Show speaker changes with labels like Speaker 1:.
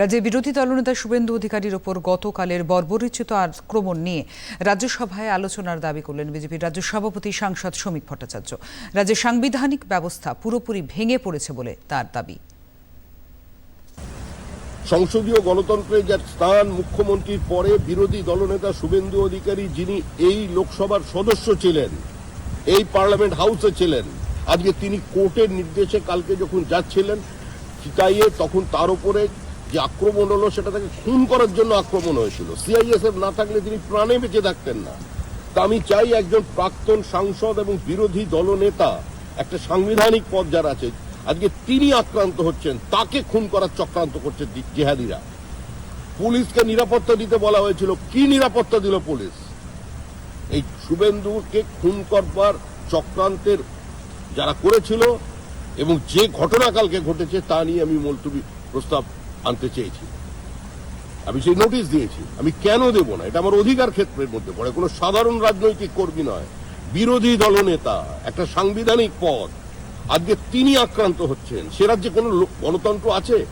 Speaker 1: রাজ্যে বিরোধী দলনেতা শুভেন্দু অধিকারীর ওপর গতকালের বর্বরিচিত আক্রমণ নিয়ে রাজ্যসভায় আলোচনার দাবি করলেন বিজেপির রাজ্য সভাপতি সাংসদ শ্রমিক ভট্টাচার্য। রাজ্যের সাংবিধানিক ব্যবস্থা পুরোপুরি ভেঙে পড়েছে বলে তার দাবি।
Speaker 2: সংসদীয় গণতন্ত্রের যার স্থান মুখ্যমন্ত্রীর পরে বিরোধী দলনেতা শুভেন্দু অধিকারী যিনি এই লোকসভার সদস্য ছিলেন, এই পার্লামেন্ট হাউসে ছিলেন, আজকে তিনি কোর্টের নির্দেশে কালকে যখন যাচ্ছিলেন চিকাইয়ে তখন তার উপরে যে আক্রমণ হলো সেটা তাকে খুন করার জন্য আক্রমণ হয়েছিল। সিআইএসএফ না থাকলে তিনি প্রাণে বেঁচে থাকতেন না। তা আমি চাই একজন প্রাক্তন সাংসদ এবং বিরোধী দলনেতা, একটা সাংবিধানিক পদ যার আছে, আজকে তিনি আক্রান্ত হচ্ছেন, তাকে খুন করার চক্রান্ত করছে জেহাদিরা। পুলিশকে নিরাপত্তা দিতে বলা হয়েছিল। কি নিরাপত্তা দিল পুলিশ? এই শুভেন্দুকে খুন করবার চক্রান্তের যারা করেছিল এবং যে ঘটনা কালকে ঘটেছে তা নিয়ে আমি মুলতবি প্রস্তাব আনতে চেয়েছি। আমি সেই নোটিশ দিয়েছি। আমি কেন দেব না? এটা আমার অধিকার ক্ষেত্রের মধ্যে পড়ে। কোনো সাধারণ রাজনৈতিক কর্মী নয়। বিরোধী দলনেতা একটা সাংবিধানিক পদ। আজকে তিনি আক্রান্ত হচ্ছেন। সে রাজ্যে কোনো গণতন্ত্র আছে?